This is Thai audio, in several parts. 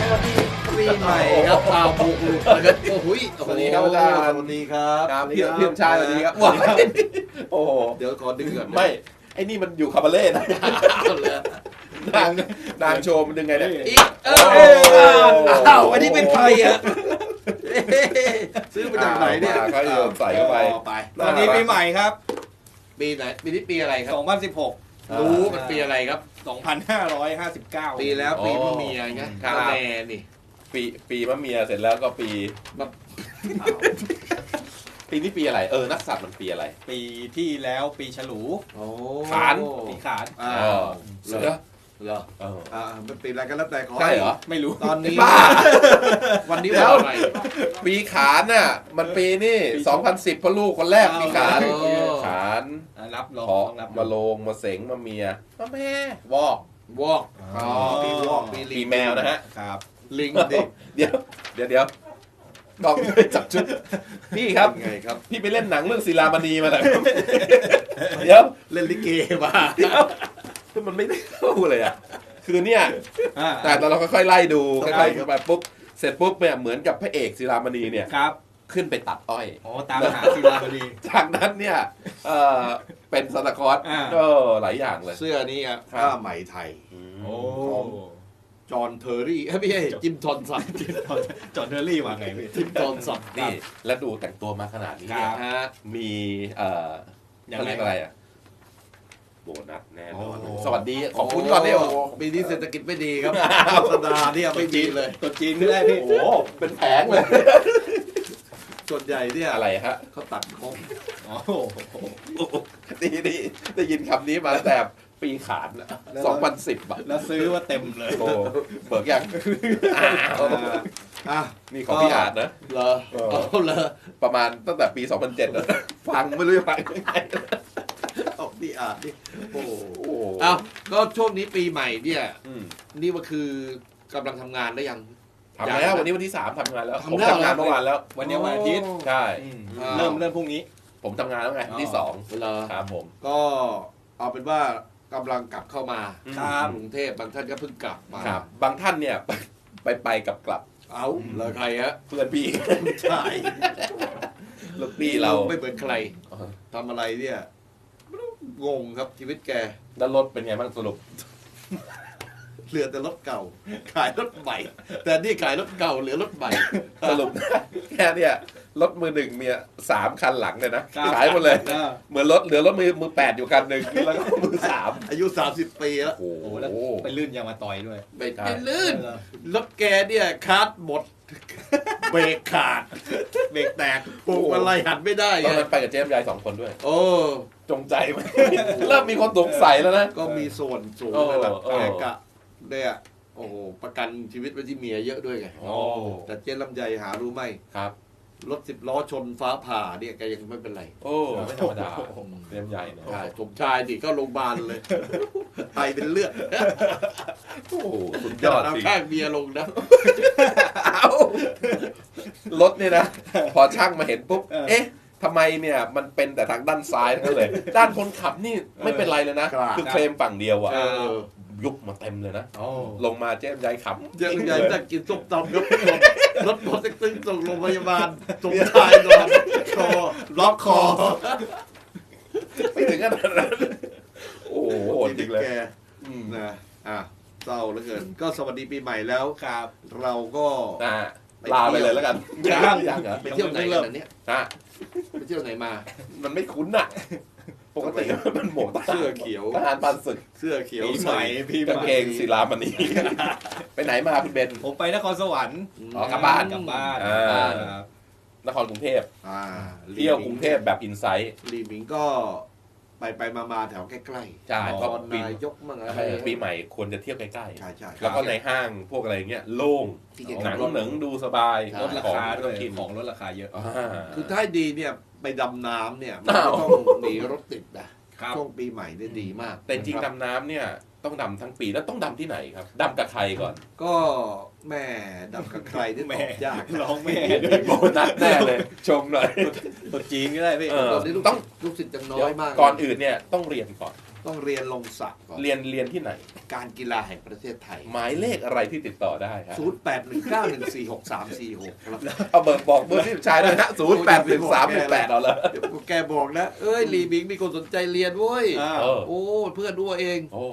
สวัสดีปีใหม่ครับข่าวบุกลุกนะครับโอ้โหยโอ้โหสวัสดีครับอาจารย์สวัสดีครับครับสวัสดีพี่ครับพี่ชายสวัสดีครับว้ายโอ้โหเดี๋ยวขอดึงก่อนนะไม่ไอ้นี่มันอยู่คาบาเล่นะเอาเลย นางนางโชว์มันดึงไงเนี่ยอีกเอโอ้ออ้าวอันนี้เป็นใครอะเอ๊ะซื้อมาจากไหนเนี่ยอ่าก็โยนใส่เข้าไปอ๋อไปสวัสดีปีใหม่ครับ ปีไหนปีนี้ปีอะไรครับ 2016 รู้มันปีอะไรครับ 2559 ปีแล้วอ๋อปีมะเมียไงครับแม่นี่ ปีปีมะเมียเสร็จแล้วก็ปีมะปีนี้ปีอะไร เออ นักสัตว์มันปีอะไร ปีที่แล้วปีฉลูโอ้ขานปีขานอ่าเออเสือ เหรอ เออ อ่าเป็นปีอะไรกันแล้วแต่ขอใช่เหรอ ไม่รู้ ตอนนี้ บ้า วันนี้เดี๋วันยวอะไรปีขานน่ะ มันปีนี่ปี2010พอลูกคนแรกปีขาน เออ ขาน อะรับรองขอต้องรับมาโลงมาเสงมาเมียมาแม่วอก วอก อ๋อปีวอกปีลิงปีแมวนะฮะ ครับลิงดิเดี๋ยวเดี๋ยวเดี๋ยวกองไม่จับชุด พี่ครับไงครับ พี่ไปเล่นหนังเรื่องศิลามณีมาเหรอเดี๋ยวเล่นลิเกมา คือมันไม่ได้เข้าเลยอะคือเนี่ยอ่าแต่เราค่อยๆไล่ดูครัค่อบยๆเข้าไปปุ๊บเสร็จปุ๊บเนี่ยเหมือนกับพระเอกศิลามณีเนี่ยครับ ขึ้นไปตัดอ้อยโอ้ตามหาศิลาพอดีจากนั้นเนี่ยเออเป็นซานตาคลอสอ่าก็หลายอย่างเลยเสื้อนี้อะครับผ้าไหมไทยโอ้จอห์นเทอร์รี่เอ้ยไม่ใช่จิมทอนสันจอห์นเทอร์รี่ว่าไงพี่จิมทอนสันนี่แล้วดูแต่งตัวมาขนาดนี้เนี่ยครับฮะมีเอ่อยังเขาไงเรียกอะไรอะ โบนัสแน่นอนโอ้ สวัสดีขอบคุณก่อนเนี่ยโอ้โหปีนี้เศรษฐกิจไม่ดีครับโฆษณาเนี่ยไม่ดีเลย ตัวจีนไม่ได้พี่ โอ้โห เป็นแผงเลย ส่วนใหญ่เนี่ยอะไรฮะ เขาตัดคมโอ้โหดีดีได้ยินคำนี้มาตั้งแต่ปีขานสองพันสิบอะแล้วซื้อว่าเต็มเลยโอ้เบิกยังอ้าวอะนี่ของพี่อาจนะ เหรอเออเอาเลยประมาณตั้งแต่ปี 2007แล้วฟังไม่รู้จะฟังยังไง เอาพี่อาจดิโอ้โหโอ้โหเอาก็ช่วงนี้ปีใหม่เนี่ย อืมนี่ว่าคือกำลังทำงานได้ยัง ทำแล้ววันนี้วันที่สามทำงานแล้วทำผมแล้วทำงานเมื่อวานแล้ววันนี้วันอาทิตย์ใช่อืมอ่า เริ่มเริ่มพรุ่งนี้ ผมทำงานแล้วไงวันที่สองเหรอครับผม ก็เอาเป็นว่ากำลังกลับเข้ามาครับ กรุงเทพบางท่านก็เพิ่งกลับมาครับ บางท่านเนี่ย ไปไปกลับกลับเอาเลยใครฮะเพื่อนพี่ ใช่ลูกพี่เราไม่เหมือนใครทำอะไรเนี่ยไม่รู้ งงครับชีวิตแก แล้วรถเป็นไงบ้างสรุป เหลือแต่รถเก่า ขายรถใหม่ แต่นี่ขายรถเก่าเหลือรถใหม่ สรุป แค่เนี่ยรถมือหนึ่งเนี่ยสามคันหลังเลยนะ ครับ ขายหมดเลยอ่าเหมือนรถเหลือรถมือมือแปดอยู่คันหนึ่งแล้วก็มือสามอายุ 30 ปีแล้ว โอ้โอ้โหโหแล้วไปลื่นยางมาต่อยด้วย ไม่ครับไม่ลื่นเออรถแกเนี่ยคาร์ดหมด เบรกขาด เบรกแตกปลูกอะไรหันไม่ได้ตอนไงนั้นไปกับเจมส์ยายสองคนด้วย โอ้จงใจไหม เริ่มมีคนสงสัยแล้วนะ ก็มีส่วนสูงโอ้เลยล่ะโอ้แกกะเนี่ยโอ้โหประกันชีวิตไว้ที่เมียเยอะด้วยไง โอ้ แต่เจ๊ลำไยหารู้ไหม ครับ รถสิบล้อชนฟ้าผ่าเนี่ยแกยังไม่เป็นไรโอ้ไม่ธรรมดาเจมส์ใหญ่นะใช่สมชายดิก็โรงพยาบาลเลยไตเป็นเลือดโอ้โหสุดยอดเอาจริงข้างเมียลงนะเอารถเนี่ยนะ พอช่างมาเห็นปุ๊บ เออเอ๊ะ ทำไมเนี่ยมันเป็นแต่ทางด้านซ้ายทั้งนั้นเลย ด้านคนขับนี่ไม่เป็นไรเลยนะ ครับ คือเคลมฝั่งเดียวอะเออยุบมาเต็มเลยนะโอ้ลงมาเจมส์ใหญ่ขับเจ๊ลำไยจะกินส้มตำครับรถรถตึ้งส่งโรงพยาบาลสมชายนอนคอล็อกคอไม่ถึงขนาดนั้นโอ้โหโหดจริงเลยแกอืมนะอะเศร้าเหลือเกิน ก็สวัสดีปีใหม่แล้ว ครับ เราก็ อะลาไปเลยแล้วกันยังยังเหรอไปเที่ยวไหนกันนะเนี่ยอะไป เที่ยวไหนมา มันไม่คุ้นอะ ปกติมันหมวกทหารเสื้อเขียวทหารปานศึกเสื้อเขียวปีใหม่ปีใหกางม่เกงศิลามณีไปไหนมาคุณเบนผมไปนครสวรรค์อ๋อกลับบ้านกลับบ้านอ่าครับนครกรุงเทพอ่าเที่ยวกรุงเทพแบบอินไซต์ลีหมิงก็ไปไปมามาแถวใกล้ใช่ๆเพตราะอนปีนายกมั่งอะไรปีใหม่ควรจะเที่ยวใกล้ใช่ใช่ๆแล้วก็ในห้างพวกอะไรเงี้ยโล่งที่เกี่ยวหนักับงรถเหนิงดูสบายใช่ลดราคาไม่ด้ต้วอยงกินของลดราคาเยอะอ่าคือถ้าดีเนี่ย ไปดำน้ำเนี่ยมันอ้าวไม่ต้องหนีรถติดนะครับช่วงปีใหม่เนี่ยดีมากแต่จริงนะคบดำน้ำเนี่ยต้องดำทั้งปีแล้วต้องดำที่ไหนครับดำกับใครก่อน ก็แม่ดำกับใครที่ตแม่อบยากร้องแม่โบนัสแน่เลยชมหน่อยตัวจีนก็ได้พี่เออตอนนี้ลูกต้องลูกศิษย์ยังน้เดี๋อยยวมากก่อนอื่นเนี่ยต้องเรียนก่อน ต้องเรียนลงศักดิ์ก่อนเรียนเรียนที่ไหน การกีฬาแห่งประเทศไทย หมายเลขอะไรที่ติดต่อได้ครับศูนย์แปดหนึ่งเก้าหนึ่งสี่หกสามสี่หกครับเอาเบิกบอกเบอร์ที่ชายด้วยนะศูนย์แปดหนึ่งสามหนึ่งแปดเอาละเดี๋ยวแกบอกนะ เอ้ยลีบิงมีคนสนใจเรียนเว้ยอ่าเออโอ้เพื่อนด้วยเองโอ้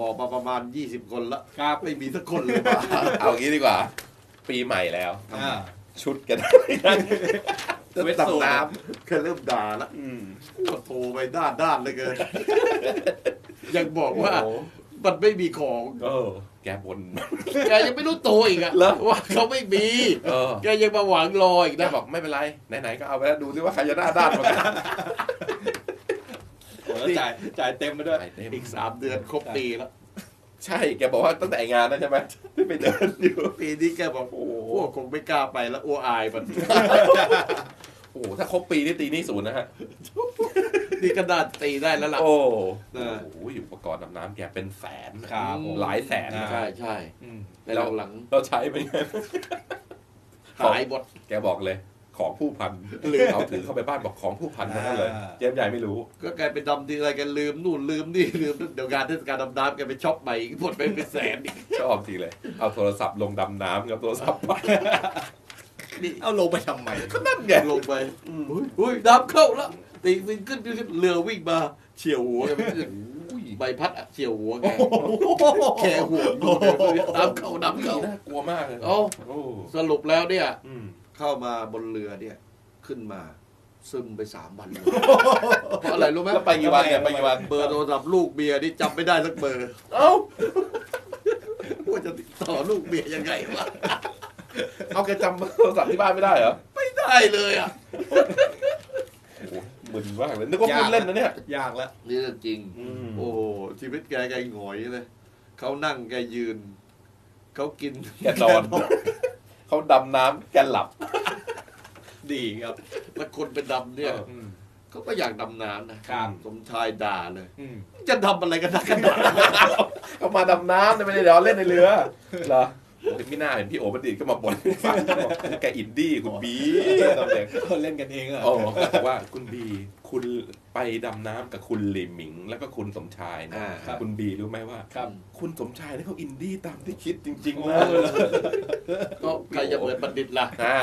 บอกมาประมาณ 20 คนละครับไม่มีสักคนเลยมาเอางี้ดีกว่า ปีใหม่แล้วอ่าชุดกัน จะเวทสูทดำน้แค่เริ่มด่าละำอืมก็โทรไปด้านด้านเลยเกินยังบอกว่าโอ้มันไม่มีของเออแกบนแกยังไม่รู้ตัวอีกอะเหรอว่าเขาไม่มีเออแกยังมาหวังรออีกแกนะบอกไม่เป็นไรไหนๆก็เอาไปแล้วดูซิว่าใครจะหน้าด้านกว่ากันโอ้แล้วจ่ายจ่ายเต็มไปด้วยอีกสามเดือนครบปีแล้ว ใช่แกบอกว่าตั้งแต่งานนั้นใช่ไหมที่ไปเดินอยู่ปีนี้แกบอกโอ้ โหคงไม่กล้าไปแล้วอ้วอายมัน โอ้โหถ้าครบปีนี่ตีหนี่ศูนย์นะฮะ นี่ก็น่าตีได้แล้วล่ะ โอ้เออโหอุปกรณ์ดำน้ำแกเป็นแสนครับผม หลายแสนนะใช่ใช่อืม ในหลังเราใช้ไปไงๆหายหมด แกบอกเลย ของผู้พันลืมเอาถือเข้าไปบ้านบอกของผู้พันทั้งนั่นเลยอ่าเจมส์ใหญ่ไม่รู้ ก็แกไปดำทีไรแกลืมนู่นลืมนี่ลืมนั่นเดี๋ยวงานเทศกาลดำน้ำแกไปช็อปใหม่อีกหมดไปเป็นแสนอีกชอบจริงเลยเอาโทรศัพท์ลงดำน้ำกับโทรศัพท์ไปนี่เอาลงไปทำไมก็นั่นไงลงไปอุ้ยอุ้ยน้ำเข้าแล้วตีวิ่งขึ้นขึ้นเรือวิ่งมาเฉียวหัวแกไปขึ้นใบพัดอะเฉียวหัวแกแค่หัวอยู่น้ำเข้าน้ำเข้าน่ากลัวมากเลยเอ้าโอ้สรุปแล้วเนี่ยอืม เข้ามาบนเรือเนี่ยขึ้นมาซึมไปสามวันเลยเพราะอะไรรู้ไหมแล้วไปกี่วันเนี่ยไปกี่วันเบอร์โทรศัพท์ลูกเมียนี่จำไม่ได้สักเบอร์ เอ้าว่าจะติดต่อลูกเมียยังไงวะเอาแกจำโทรศัพท์ที่บ้านไม่ได้เหรอไม่ได้เลยอะโอ้โหมึนมากเลยนึกว่าพูดเล่นนะเนี่ยยากแล้วนี่เรื่องจริงอืมโอ้โหชีวิตแกแกหงอยเลยเขานั่งแกยืนเขากินแกนอน เขาดำน้ำแกหลับ ดีครับแล้วคนเป็นดำเนี่ยเอออืมเขาก็อยากดำน้ำนะครับ สมชายด่าเลยอืมจะทำอะไรกันนักกันหนาเขามาดำน้ำแต่ไม่ได้เดี๋ยวเล่นในเรือเหรอไม่น่าเห็นพี่โอบัณฑิตก็มาบ่นให้ฟังบอกแกอินดี้คุณบีตอนเด็กคนเล่นกันเองเหรอโอ้บอกว่าคุณบี คุณไปดำน้ำกับคุณหลิมหมิง แล้วก็คุณสมชายนะอ่าครับ คุณบีรู้ไหมว่า ครับ คุณสมชายนี่เขาอินดี้ตามที่คิดจริงๆนะก็ใครจะเหมือนบัณฑิตล่ะนะ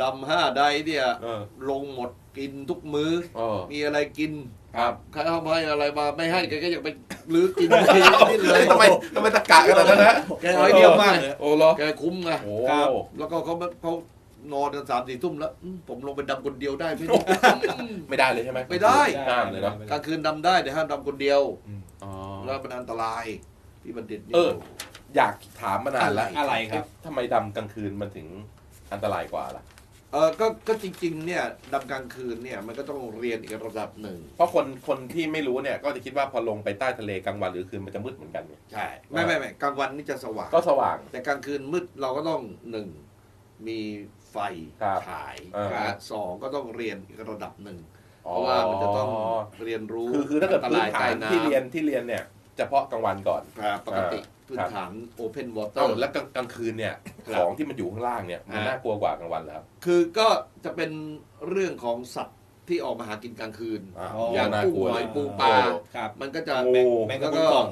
ดำห้าใดเนี่ย เออลงหมดกินทุกมื้อ เออมีอะไรกินครับใครเอาให้อะไรมาไม่ให้แกก็ยังไปลื้อกินไปนี่เลยทำไมทำไมตะกะกันแบบนั้นนะแกเอาให้เดียวมากโอ้เหรอแกคุ้มไง โอ้ ครับ แล้วก็เขาเขา นอนกันสามสี่ทุ่มแล้วอืมผมลงไปดำคนเดียวได้ไหม ไม่ได้เลยใช่ไหมไม่ได้ ห้ามเลยเนาะกลางคืนดำได้แต่ห้ามดำคนเดียวอ๋อ แล้วมันอันตรายพี่บัณฑิตนี่ เออ อยากถามมานานแล้วอะไรครับทำไมดำกลางคืนมันถึงอันตรายกว่าล่ะ เออก็ก็จริงๆเนี่ยดำกลางคืนเนี่ยมันก็ต้องเรียนอีกระดับหนึ่งเพราะคนคนที่ไม่รู้เนี่ย ก็จะคิดว่าพอลงไปใต้ทะเลกลางวันหรือคืนมันจะมืดเหมือนกันไงใช่ไม่ไม่ไม่กลางวันนี่จะสว่างก็สว่าง แต่กลางคืนมืดเราก็ต้องหนึ่งมี ไฟครับฉายอ่านะสองก็ต้องเรียนอีกระดับหนึ่งเพราะว่ามันจะต้องเรียนรู้คือคือถ้าเกิดอันตพื้รานยฐาใต้นน้ที่เรียนที่เรียนเนี่ยเฉพาะกลางวันก่อนำครับปกติอ่าพื้นครับฐานโอเพนวอเตอเอ้าร์แล้วกลางกลางคืนเนี่ยครับของที่มันอยู่ข้างล่างเนี่ยมันอ่าน่ากลัวกว่ากลางวันเหรอครับคือก็จะเป็นเรื่องของสัตว์ที่ออกมาหากินกลางคืนอ่าอ๋ออย่างน่ากุ้งกลัวหอยเลยปูปลาครับมันก็จะโอ้แมงกะพรุนกล่อง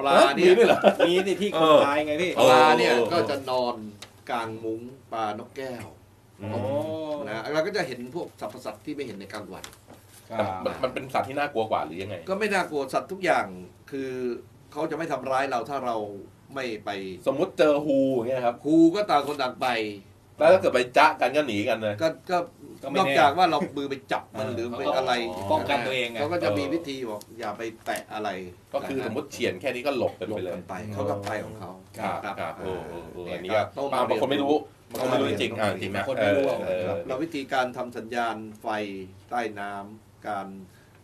ปลาเอ้ยเนี่ยมีด้วยเหรอมีสิที่คนตายไงพี่เอปอลาเนี่ยเออก็จะนอน กลางมุ้งปลานกแก้วอืมโอ้นะเราก็จะเห็นพวกสรรพสัตว์ที่ไม่เห็นในกลางวันครับมันมันเป็นสัตว์ที่น่ากลัวกว่าหรือยังไง ก็ไม่น่ากลัวสัตว์ทุกอย่างคือเขาจะไม่ทำร้ายเราถ้าเราไม่ไปสมมุติเจอฮูอย่างเงี้ยครับครูก็ต่างคนต่างไป แล้วถ้าเกิดไปจ๊ะกันก็หนีกันเลยก็ก็ ก็ไม่นอกแน่จากว่าเรามือไปจับมันเออหรือเขาไปก็อะไรป้องกันตัวเองไงเขาก็จะมีเออวิธีบอกอย่าไปแตะอะไรก็คือสมมติเฉียนแค่นี้ก็หลบกันหลไปบเลยกันไปเขาก็ไปของเขาครับครับเออเออเอออันนี้ก็ก็ต้องบางบางคนไม่รู้บางคนไม่รู้เรีจยนริงๆอ่าจริงนะบางคนไม่รู้ เออเออ เราวิธีการทำสัญญาณไฟใต้น้ำการ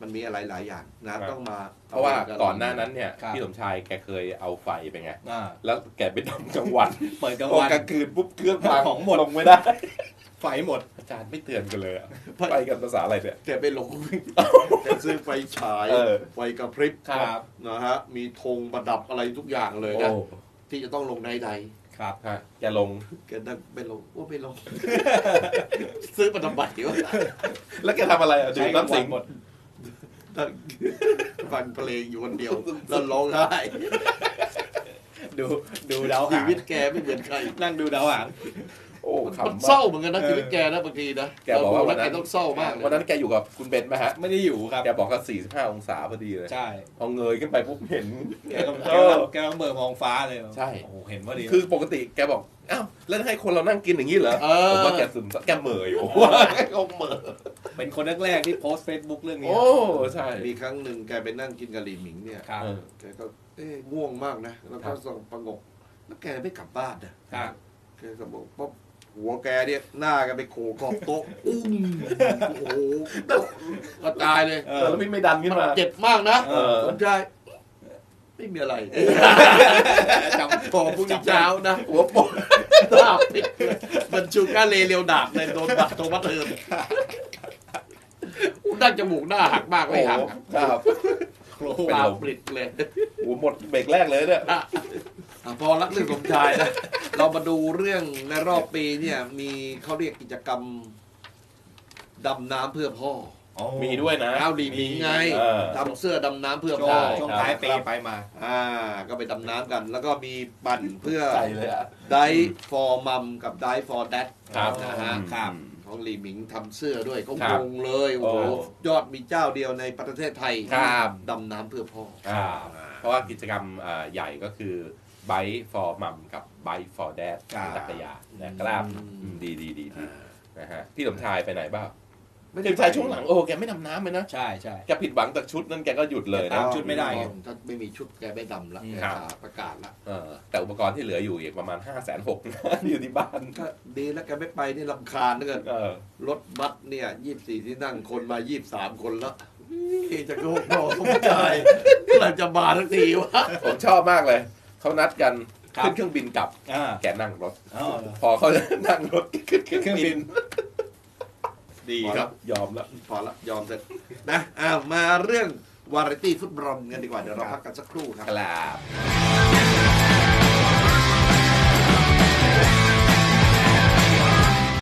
มันมีอะไรหลายอย่างนะต้องมาเพราะว่าก่อนหน้านั้นเนี่ยครับ พี่สมชายแกเคยเอาไฟไปไง อ่าแล้วแกไปดำกลางวันเปิดกลางพอวัน กลางคืนปุ๊บเครื่องพังของหมด ลงไม่ได้ ไฟหมดอาจารย์ไม่เตือนกันเลยอะไปกันภาษาอะไรเนี่ยแกไปหลงแกซื้อไฟฉายเออ ไฟกระพริบครับ นะฮะ มีธงประดับอะไรทุกอย่างเลยโอ้นะที่จะต้องลงในใดครับฮะแกลง แกนั่งไม่ลงว่าไม่ลง ซื้อมาทำไมวะแล้วแกทำอะไรอะดื่มน้ำสิงหมดนั่งฟังเพลงอยู่คนเดียว แล้วร้องไห้ดูดูดาวชีหางวิตแกไม่เหมือนใครนั่งดูดาวหาง โอ้มันขำเศมาร้ากเหมือนกันนะชีวิตแกนะบางทีนะแกบอกว่าวันนั้นแกต้องเศร้ามากเลยวันนั้นแกอยู่กับคุณเบนซ์ไหมฮะ ไม่ได้อยู่ครับแกบอกว่า45 องศาพอดีเลย ใช่พอเงยขึ้นไปปุ๊บเห็น แกกำลังเออแกกำลังเบิกมองฟ้าเลยใช่ โอ้โหเห็นว่าดี คือปกติแกบอก อ้าวแล้วให้คนเรานั่งกินอย่างนี้เหรอเออผมว่าแกซึมซับแกเหม่ออยู่แกเหม่อเป็นคนแรกๆที่โพสต์เฟซบุ๊กเรื่องนี้โอ้ ใช่มีครั้งหนึ่งแกไปนั่งกินกะหรี่หมิงเนี่ย ครับเออ แกก็เอ๊ะง่วงมากนะ แล้วครัก็บ ส่งประงก แล้วแกไม่กลับบ้านนะครับ แกก็บอกป๊บ หัวแกเนี่ยหน้าแกันไปโขกขอบโต๊ะอุ้มโอ้โหกระจายเลย เอเออแล้วพี่ไม่ดันขึ้นมันมา เจ็บมากนะเออสนใจไม่มีอะไรจำพอพรุ่งนี้เช้านะ หัวโปกดาบปิดเลยมันชูก้าเลเร็วดาบเลยโดนบัตรโทมัสเทิร์นอู้ดั้งจมูกหน้าหักมากเลยหักอะครับโครตาปลิดเลยหัวหมดเบรกแรกเลยเนี่ย อะ อะพอรักเรื่องสมชายนะ เรามาดูเรื่องในรอบปีเนี่ย มีเขาเรียกกิจกรรมดำน้ำเพื่อพ่อมีด้วยนะเอาดีมีไงเออทำเสื้อดำน้ำเพื่อช่วพ่งอช่วงท้ายปีไปมา อ่า ก็ไปดำน้ำกัน แล้วก็มีปั่นเพื่อ ใจเลยอะไดฟอร์มัมกับไดฟอร์แดดครับ นะฮะ ครับ ของหลีหมิงทำเสื้อด้วยเขาครังบงเลย โอ้โห โอ้ยอดมีเจ้าเดียวในประเทศไทยครับ ดำน้ำเพื่อพ่อ อ่าเพราะว่ากิจกรรมอ่าใหญ่ก็คือ Bike for Mom กับ Bike for Dad ครับจักรยานนะครับอืมอืมดีดีดีดีอ่านะฮะพี่สมชายไปไหนบ้างไม่พี่สมชายช่วงหลังโอ้แกไม่ดำน้ำเลยนะใช่ใช่แกผิดหวังจากชุดนั้นแกก็หยุดเลยตานะมชุดไม่ได้ไงถ้าไม่มีชุดแกไม่ดำละอืมแกครับประกาศละเออแต่อุปกรณ์ที่เหลืออยู่อีกประมาณ5้าแสนหกอยู่ที่บ้านก็ดีแล้วแกไม่ไปนี่ลำคาญเหลือเกินเออรถบัสเนี่ยยี่สี่ที่นั่งคนมายี่สามคนแล้วนี่จะโกหกบอกสมชายเมื่อไหร่จะมาทักทีวะผมชอบมากเลย เขานัดกันครับขึ้นเครื่องบินกลับ อ่าแกนั่งรถ อ๋อเหรอพอเขานั่งรถขึ้นเคเครื่รื่อองงบิบินนดีพอคแล้รัวบยอมแล้ว พอละยอมเสร็จนะอ้าวมาเรื่องวาไรตี้ฟุตบอลกันดีกว่า เดี๋ยวเราพักกันสักครู่ครับ ครับ